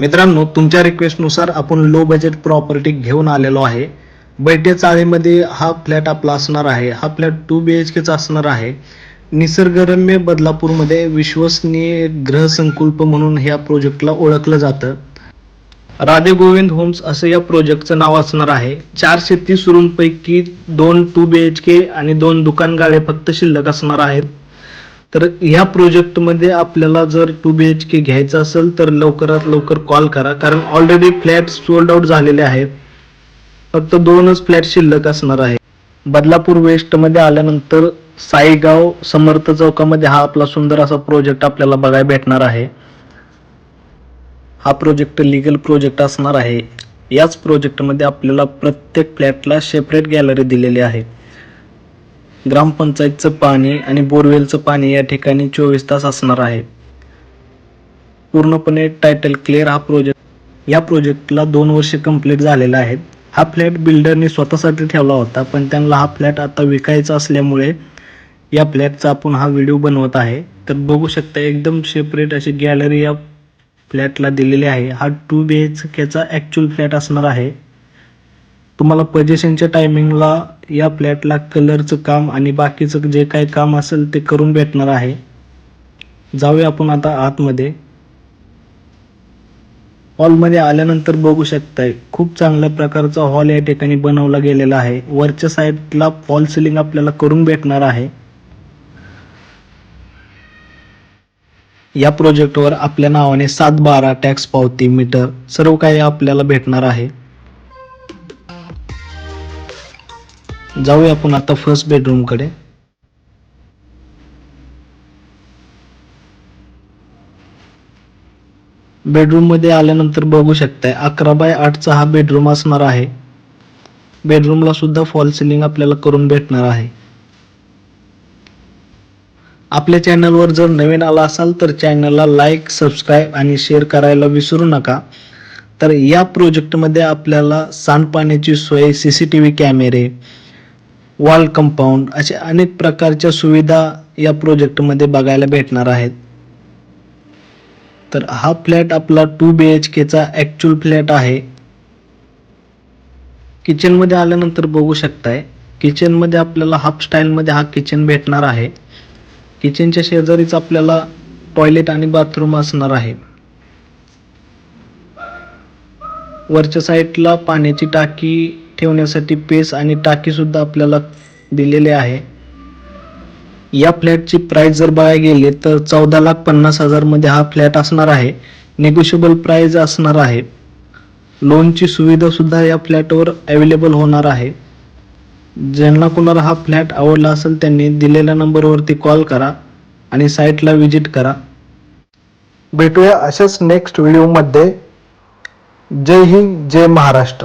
मित्रांनो तुमच्या रिक्वेस्टनुसार आपण लो बजेट प्रॉपर्टी घेऊन आलेलो आहे. बैठे चाळीमध्ये हा फ्लॅट आपला असणार आहे. हा फ्लॅट टू बी एच केचा असणार आहे. निसर्गरम्य बदलापूरमध्ये विश्वसनीय ग्रहसंकुल्प म्हणून ह्या प्रोजेक्टला ओळखलं जातं. राधे गोविंद होम्स असं या प्रोजेक्टचं नाव असणार आहे. चारशे तीस रूमपैकी दोन टू बी एच के आणि दोन दुकानगाळे फक्त शिल्लक असणार आहेत. तर ह्या प्रोजेक्टमध्ये आपल्याला जर टू बी एच के घ्यायचं असेल तर लवकरात लवकर कॉल करा. कारण ऑलरेडी फ्लॅट सोल्ड आउट झालेले आहेत. फक्त दोनच फ्लॅट शिल्लक असणार आहे. बदलापूर वेस्टमध्ये आल्यानंतर साईगाव समर्थ चौकामध्ये हा आपला सुंदर असा प्रोजेक्ट आपल्याला बघायला भेटणार आहे. हा प्रोजेक्ट लिगल प्रोजेक्ट असणार आहे. याच प्रोजेक्टमध्ये आपल्याला प्रत्येक फ्लॅटला सेपरेट गॅलरी दिलेली आहे. ग्रामपंचायतचं पाणी आणि बोरवेलचं पाणी या ठिकाणी चोवीस तास असणार आहे. पूर्णपणे टायटल क्लिअर हा प्रोजेक्ट या प्रोजेक्टला दोन वर्ष कंप्लीट झालेला आहे. हा फ्लॅट बिल्डरने स्वतःसाठी ठेवला होता पण त्यांना हा फ्लॅट आता विकायचा असल्यामुळे या फ्लॅटचा आपण हा व्हिडिओ बनवत आहे. तर बघू शकता एकदम सेपरेट अशी गॅलरी या फ्लॅटला दिलेली आहे. हा टू बी एच केचा ॲक्च्युअल फ्लॅट असणार आहे. तुम्हाला पजेशनच्या टायमिंगला या फ्लॅटला कलरचं काम आणि बाकीचं जे काही काम असेल ते करून भेटणार आहे. जाऊया आपण आता आतमध्ये. हॉलमध्ये आल्यानंतर बघू शकताय खूप चांगल्या प्रकारचा हॉल या ठिकाणी बनवला गेलेला आहे. वरच्या साईडला फॉल सिलिंग आपल्याला करून भेटणार आहे. या प्रोजेक्टवर आपल्या नावाने सात बारा टॅक्स पावती मीटर सर्व काही आपल्याला भेटणार आहे. जाऊया आपण आता फर्स्ट बेडरूमकडे बेडरूममध्ये आल्यानंतर बघू शकताय अकरा बाय आठचा हा बेडरूम असणार आहे. बेडरूमला सुद्धा फॉल सिलिंग आपल्याला करून भेटणार आहे. आपल्या चॅनलवर जर नवीन आला असाल तर चॅनलला लाईक सबस्क्राईब आणि शेअर करायला विसरू नका. तर या प्रोजेक्टमध्ये आपल्याला सांडपाण्याची सोय सी सी टी व्ही कॅमेरे वॉल कंपाऊंड अशा अनेक प्रकारच्या सुविधा या प्रोजेक्टमध्ये बघायला भेटणार आहेत. तर हा फ्लॅट आपला टू बी एच केचा ॲक्च्युअल फ्लॅट आहे. किचनमध्ये आल्यानंतर बघू शकताय. किचनमध्ये आपल्याला हाफ स्टाईलमध्ये हा किचन भेटणार आहे. किचनच्या शेजारीच आपल्याला टॉयलेट आणि बाथरूम असणार आहे. वरच्या साईडला पाण्याची टाकी ठेवण्यासाठी पेस आणि टाकीसुद्धा आपल्याला दिलेले आहे. या फ्लॅटची प्राईस जर बघायला गेली तर चौदा लाख पन्नास हजारमध्ये हा फ्लॅट असणार आहे. नेगोशिएबल प्राईज असणार आहे. लोनची सुविधासुद्धा या फ्लॅटवर अवेलेबल होणार आहे. ज्यांना कोणाला हा फ्लॅट आवडला असेल त्यांनी दिलेल्या नंबरवरती कॉल करा आणि साईटला व्हिजिट करा. भेटूया अशाच नेक्स्ट व्हिडिओमध्ये जय हिंद जय महाराष्ट्र.